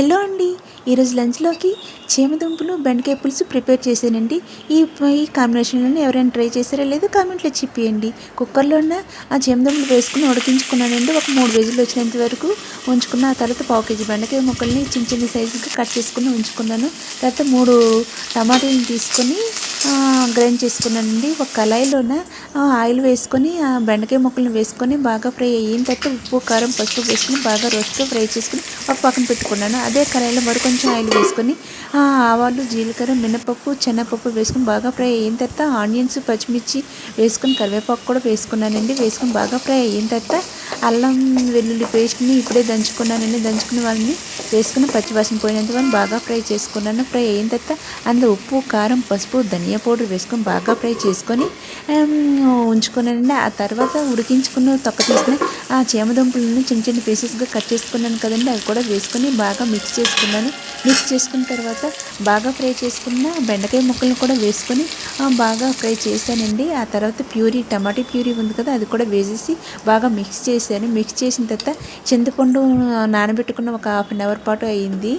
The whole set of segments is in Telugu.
హలో అండి. ఈరోజు లంచ్లోకి చేమదుంపులు బెండకాయ పులుసు ప్రిపేర్ చేశానండి. ఈ ఈ కాంబినేషన్లోనే ఎవరైనా ట్రై చేశారా లేదో కామెంట్లో చెప్పేయండి. కుక్కర్లోనే ఆ చేమదుంపులు వేసుకుని ఉడికించుకున్నానండి. ఒక మూడు రోజులు వచ్చినంత వరకు ఉంచుకున్న ఆ తర్వాత పావు కేజీ బెండకాయ ముక్కల్ని చిన్న చిన్న సైజుకి కట్ చేసుకుని ఉంచుకున్నాను. తర్వాత మూడు టమాటాలను తీసుకొని గ్రైండ్ చేసుకున్నానండి. ఒక కళాయిలోన ఆయిల్ వేసుకొని ఆ బెండకాయ ముక్కలను వేసుకొని బాగా ఫ్రై అయిన తర్వాత ఉప్పు కారం పసుపు వేసుకొని బాగా రోస్ట్ ఫ్రై చేసుకుని ఒక పక్కన పెట్టుకున్నాను. అదే కళాయిలో మరి కొంచెం ఆయిల్ వేసుకొని ఆవాలు జీలకర్ర మినపప్పు శనగపప్పు వేసుకొని బాగా ఫ్రై అయిన తర్వాత ఆనియన్స్ పచ్చిమిర్చి వేసుకొని కరివేపాకు కూడా వేసుకున్నానండి. వేసుకొని బాగా ఫ్రై అయిన తర్వాత అల్లం వెల్లుల్లి పేస్ట్ని ఇప్పుడే దంచుకున్నానండి. దంచుకున్న వాళ్ళని వేసుకుని పచ్చివాసన పోయినంత వరకు బాగా ఫ్రై చేసుకున్నాను. ఫ్రై అయిన తర్వాత అందులో ఉప్పు కారం పసుపు ధనియా పౌడర్ వేసుకొని బాగా ఫ్రై చేసుకొని ఉంచుకున్నానండి. ఆ తర్వాత ఉడికించుకున్న తొక్క తీసిన ఆ చేమదుంపులను చిన్న చిన్న పీసెస్గా కట్ చేసుకున్నాను కదండి. అవి కూడా వేసుకొని బాగా మిక్స్ చేసుకున్నాను. మిక్స్ చేసుకున్న తర్వాత బాగా ఫ్రై చేసుకున్న బెండకాయ ముక్కలను కూడా వేసుకొని బాగా ఫ్రై చేశానండి. ఆ తర్వాత ప్యూరీ టమాటా ప్యూరీ ఉంది కదా అది కూడా వేసేసి బాగా మిక్స్ చేశాను. మిక్స్ చేసిన తర్వాత చింతపండు నానబెట్టుకున్న ఒక హాఫ్ అన్ అవర్ పొరపాటు అయింది.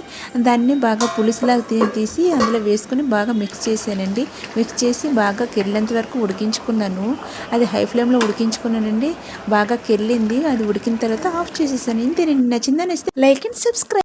దాన్ని బాగా పులుసులాగా తీసి అందులో వేసుకొని బాగా మిక్స్ చేశానండి. మిక్స్ చేసి బాగా కెళ్ళేంత వరకు ఉడికించుకున్నాను. అది హై ఫ్లేమ్లో ఉడికించుకున్నానండి. బాగా కెళ్ళింది అది ఉడికిన తర్వాత ఆఫ్ చేసేసాను. ఇంతేనండి. నచ్చిందని లైక్ అండ్ సబ్స్క్రైబ్